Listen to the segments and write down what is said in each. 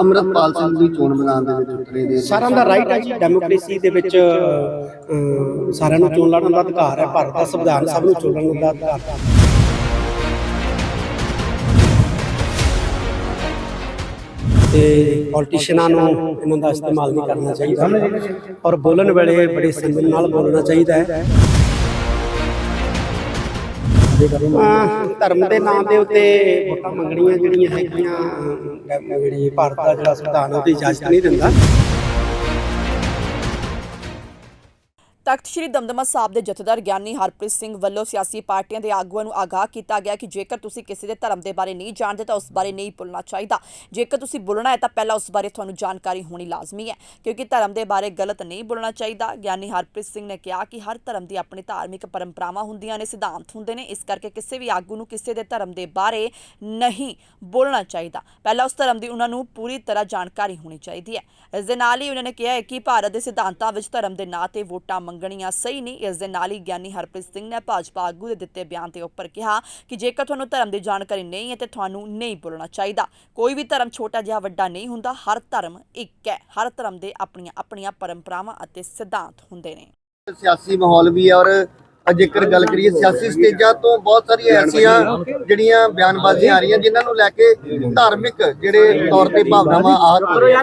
ਅੰਮ੍ਰਿਤਪਾਲ ਸਿੰਘ ਵੀ ਚੋਣ ਮੈਦਾਨ ਦੇ ਵਿੱਚ ਉਤਰੇ ਦੇ ਸਾਰਿਆਂ ਦਾ ਰਾਈਟ ਹੈ ਜੀ ਡੈਮੋਕ੍ਰੇਸੀ ਦੇ ਵਿੱਚ ਅਹ, ਸਾਰਿਆਂ ਨੂੰ ਚੋਣ ਲੜਨ ਦਾ ਅਧਿਕਾਰ ਹੈ ਭਾਰਤ ਦਾ ਸੰਵਿਧਾਨ ਸਭ ਨੂੰ ਚੋਣ ਲੜਨ ਦਾ ਅਧਿਕਾਰ ਹੈ। ਤੇ ਪੋਲੀਟੀਸ਼ੀਅਨਾਂ ਨੂੰ ਇਹਨਾਂ ਦਾ ਇਸਤੇਮਾਲ ਨਹੀਂ ਕਰਨਾ ਚਾਹੀਦਾ। ਔਰ ਬੋਲਣ ਵੇਲੇ ਬੜੇ ਸੰਜਮ ਨਾਲ ਬੋਲਣਾ ਚਾਹੀਦਾ ਹੈ। ਧਰਮ ਦੇ ਨਾਂ ਦੇ ਉੱਤੇ ਵੋਟਾਂ ਮੰਗਣੀਆਂ ਜਿਹੜੀਆਂ ਹੈਗੀਆਂ ਜਿਹੜੀ ਭਾਰਤ ਦਾ ਜਿਹੜਾ ਸੰਵਿਧਾਨ ਉਹਦੀ ਇਜਾਜ਼ਤ ਨਹੀਂ ਦਿੰਦਾ। ਤਖਤ ਸ੍ਰੀ ਦਮਦਮਾ ਸਾਹਿਬ ਦੇ ਜਥੇਦਾਰ ਗਿਆਨੀ ਹਰਪ੍ਰੀਤ ਸਿੰਘ ਵੱਲੋਂ ਸਿਆਸੀ ਪਾਰਟੀਆਂ ਦੇ ਆਗੂਆਂ ਨੂੰ ਆਗਾਹ ਕੀਤਾ ਗਿਆ ਕਿ ਜੇਕਰ ਤੁਸੀਂ ਕਿਸੇ ਦੇ ਧਰਮ ਦੇ ਬਾਰੇ ਨਹੀਂ ਜਾਣਦੇ ਤਾਂ ਉਸ ਬਾਰੇ ਨਹੀਂ ਬੋਲਣਾ ਚਾਹੀਦਾ। ਜੇਕਰ ਤੁਸੀਂ ਬੋਲਣਾ ਹੈ ਤਾਂ ਪਹਿਲਾਂ ਉਸ ਬਾਰੇ ਤੁਹਾਨੂੰ ਜਾਣਕਾਰੀ ਹੋਣੀ ਲਾਜ਼ਮੀ ਹੈ, ਕਿਉਂਕਿ ਧਰਮ ਦੇ ਬਾਰੇ ਗਲਤ ਨਹੀਂ ਬੋਲਣਾ ਚਾਹੀਦਾ। ਗਿਆਨੀ ਹਰਪ੍ਰੀਤ ਸਿੰਘ ਨੇ ਕਿਹਾ ਕਿ ਹਰ ਧਰਮ ਦੀ ਆਪਣੀ ਧਾਰਮਿਕ ਪਰੰਪਰਾਵਾਂ ਹੁੰਦੀਆਂ ਨੇ, ਸਿਧਾਂਤ ਹੁੰਦੇ ਨੇ। ਇਸ ਕਰਕੇ ਕਿਸੇ ਵੀ ਆਗੂ ਨੂੰ ਕਿਸੇ ਦੇ ਧਰਮ ਦੇ ਬਾਰੇ ਨਹੀਂ ਬੋਲਣਾ ਚਾਹੀਦਾ। ਪਹਿਲਾਂ ਉਸ ਧਰਮ ਦੀ ਉਹਨਾਂ ਨੂੰ ਪੂਰੀ ਤਰ੍ਹਾਂ ਜਾਣਕਾਰੀ ਹੋਣੀ ਚਾਹੀਦੀ ਹੈ। ਇਸ ਦੇ ਨਾਲ ਹੀ ਉਹਨਾਂ ਨੇ ਕਿਹਾ ਹੈ ਕਿ ਭਾਰਤ ਦੇ ਸਿਧਾਂਤਾਂ ਵਿੱਚ ਧਰਮ ਦੇ ਨਾਂ ਤੇ ਵੋਟਾਂ ਮੰਗਣੀਆਂ ਸਹੀ ਨਹੀਂ। ਇਸ ਦੇ ਨਾਲ ਹੀ ਗਿਆਨੀ ਹਰਪ੍ਰੀਤ ਸਿੰਘ ਨੇ ਭਾਜਪਾ ਆਗੂ ਦੇ ਦਿੱਤੇ ਬਿਆਨ ਦੇ ਉੱਪਰ ਕਿਹਾ ਕਿ ਜੇਕਰ ਤੁਹਾਨੂੰ ਧਰਮ ਦੀ ਜਾਣਕਾਰੀ ਨਹੀਂ ਹੈ ਤੇ ਤੁਹਾਨੂੰ ਨਹੀਂ ਬੋਲਣਾ ਚਾਹੀਦਾ। ਕੋਈ ਵੀ ਧਰਮ ਛੋਟਾ ਜਿਹਾ ਵੱਡਾ ਨਹੀਂ ਹੁੰਦਾ, ਹਰ ਧਰਮ ਇੱਕ ਹੈ। ਹਰ ਧਰਮ ਦੇ ਆਪਣੀਆਂ ਆਪਣੀਆਂ ਪਰੰਪਰਾਵਾਂ ਅਤੇ ਸਿਧਾਂਤ ਹੁੰਦੇ ਨੇ। ਸਿਆਸੀ ਮਾਹੌਲ ਵੀ ਔਰ ਜੇਕਰ ਗੱਲ ਕਰੀਏ ਸਿਆਸੀ ਸਟੇਜਾਂ ਤੋਂ ਬਹੁਤ ਸਾਰੀਆਂ ਐਸੀਆਂ ਜਿਹੜੀਆਂ ਬਿਆਨਬਾਜ਼ੀਆਂ ਆ ਰਹੀਆਂ, ਜਿਨ੍ਹਾਂ ਨੂੰ ਲੈ ਕੇ ਧਾਰਮਿਕ ਜਿਹੜੇ ਤੌਰ ਤੇ ਭਾਵਨਾਵਾਂ ਆਹਤ ਰਹੀਆਂ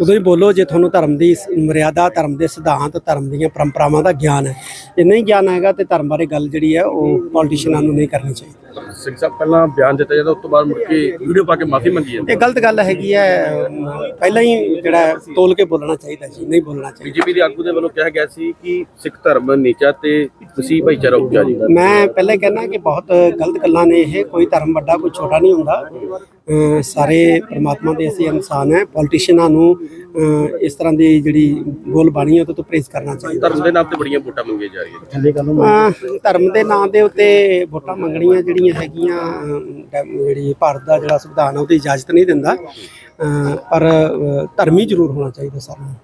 ਉਦੋਂ ਹੀ ਬੋਲੋ ਜੇ ਤੁਹਾਨੂੰ ਧਰਮ ਦੀ ਸ- ਮਰਿਆਦਾ ਧਰਮ ਦੇ ਸਿਧਾਂਤ ਧਰਮ ਦੀਆਂ ਪਰੰਪਰਾਵਾਂ ਦਾ ਗਿਆਨ ਹੈ। ਜੇ ਨਹੀਂ ਗਿਆਨ ਹੈਗਾ ਤੇ ਧਰਮ ਬਾਰੇ ਗੱਲ ਜਿਹੜੀ ਹੈ ਉਹ ਪੋਲੀਟੀਸ਼ੀਅਨਾਂ ਨੂੰ ਨਹੀਂ ਕਰਨੀ ਚਾਹੀਦੀ। ਸਿੰਘ ਸਾਹਿਬ ਪਹਿਲਾਂ ਬਿਆਨ ਦਿੱਤਾ ਜਾਂਦਾ ਉਸ ਤੋਂ ਬਾਅਦ ਮੁੜ ਕੇ ਵੀਡੀਓ ਪਾ ਕੇ ਮਾਫੀ ਮੰਗੀ ਜਾਂਦੀ ਇਹ ਗਲਤ ਗੱਲ ਹੈਗੀ ਹੈ। ਪਹਿਲਾਂ ਹੀ ਜਿਹੜਾ ਤੋਲ ਕੇ ਬੋਲਣਾ ਚਾਹੀਦਾ ਜੀ ਨਹੀਂ ਬੋਲਣਾ ਚਾਹੀਦਾ। ਬੀਜੇਪੀ ਦੇ ਆਗੂ ਦੇ ਵੱਲੋਂ ਕਿਹਾ ਗਿਆ ਸੀ ਕਿ ਸਿੱਖ ਧਰਮ ਨੀਚਾ ਤੇ ਮਸੀਹ ਭਾਈਚਾਰਾ ਉੱਚਾ ਜੀ। ਮੈਂ ਪਹਿਲੇ ਕਹਿਣਾ ਕਿ ਬਹੁਤ ਗਲਤ ਗੱਲਾਂ ਨੇ ਇਹ ਕੋਈ ਧਰਮ ਵੱਡਾ ਕੋਈ ਛੋਟਾ ਨਹੀਂ ਹੁੰਦਾ। ਸਾਰੇ ਪ੍ਰਮਾਤਮਾ ਦੇ ਅਸੀਂ ਇਨਸਾਨ ਹੈ ਪੋਲੀਟੀਸ਼ੀਅਨਾਂ ਨੂੰ ਇਸ ਤਰ੍ਹਾਂ ਦੀ ਜਿਹੜੀ ਬੋਲ ਬਾਣੀ ਹੈ ਉਹਦੇ ਤੋਂ ਪ੍ਰੇਜ਼ ਕਰਨਾ ਚਾਹੀਦਾ। ਧਰਮ ਦੇ ਨਾਮ ਤੇ ਬੜੀਆਂ ਵੋਟਾਂ ਮੰਗੀਆਂ ਜਾ ਰਹੀਆਂ ਅਹ ਧਰਮ ਦੇ ਨਾਂ ਦੇ ਉੱਤੇ ਵੋਟਾਂ ਮੰਗਣੀਆਂ ਜਿਹੜੀਆਂ ਹੈਗੀਆਂ ਜਿਹੜੀ ਭਾਰਤ ਦਾ ਜਿਹੜਾ ਸੰਵਿਧਾਨ ਹੈ ਉਹਦੀ ਇਜਾਜ਼ਤ ਨਹੀਂ ਦਿੰਦਾ। ਪਰ ਧਰਮੀ ਜ਼ਰੂਰ ਹੋਣਾ ਚਾਹੀਦਾ ਸਾਰਿਆਂ ਨੂੰ।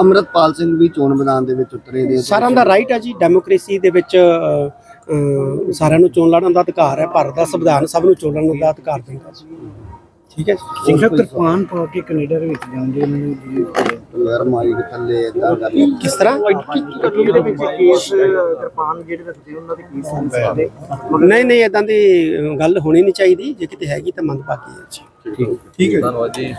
ਅੰਮ੍ਰਿਤਪਾਲ ਸਿੰਘ ਵੀ ਚੋਣ ਮੈਦਾਨ ਦੇ ਵਿੱਚ ਉਤਰੇ ਦੇ ਸਾਰਿਆਂ ਦਾ ਰਾਈਟ ਹੈ ਜੀ ਡੈਮੋਕ੍ਰੇਸੀ ਦੇ ਵਿੱਚ ਸਾਰਿਆਂ ਨੂੰ ਚੋਣ ਲੜਨ ਦਾ ਅਧਿਕਾਰ ਹੈ ਭਾਰਤ ਦਾ ਸੰਵਿਧਾਨ ਸਭ ਨੂੰ ਚੋਣ ਲੜਨ ਦਾ ਅਧਿਕਾਰ ਦਿੰਦਾ ਜੀ ਠੀਕ ਹੈ ਸਿੰਘ ਸਾਹਿਬ ਕਿਰਪਾਨ ਪਾ ਕੇ ਕੈਨੇਡਾ ਦੇ ਵਿੱਚ ਜਾਂਦੇ ਨੂੰ ਜੀ। ਯਾਰ ਮਾਈਕ ਥੱਲੇ ਇਦਾਂ ਕਰ ਕਿਸ ਤਰ੍ਹਾਂ? ਦੇ ਵਿੱਚ ਕੇਸ ਕਿਰਪਾਨ ਜਿਹੜੇ ਰੱਖਦੇ ਉਹਨਾਂ ਦੇ ਕੀ ਸੰਸਥਾ ਦੇ ਨਹੀਂ ਨਹੀਂ ਇਦਾਂ ਦੀ ਗੱਲ ਹੋਣੀ ਨਹੀਂ ਚਾਹੀਦੀ ਜੇ ਕਿਤੇ ਹੈਗੀ ਤਾਂ ਮੰਦਭਾਗੀ ਹੈ ਜੀ ਠੀਕ ਹੈ। ਧੰਨਵਾਦ ਜੀ।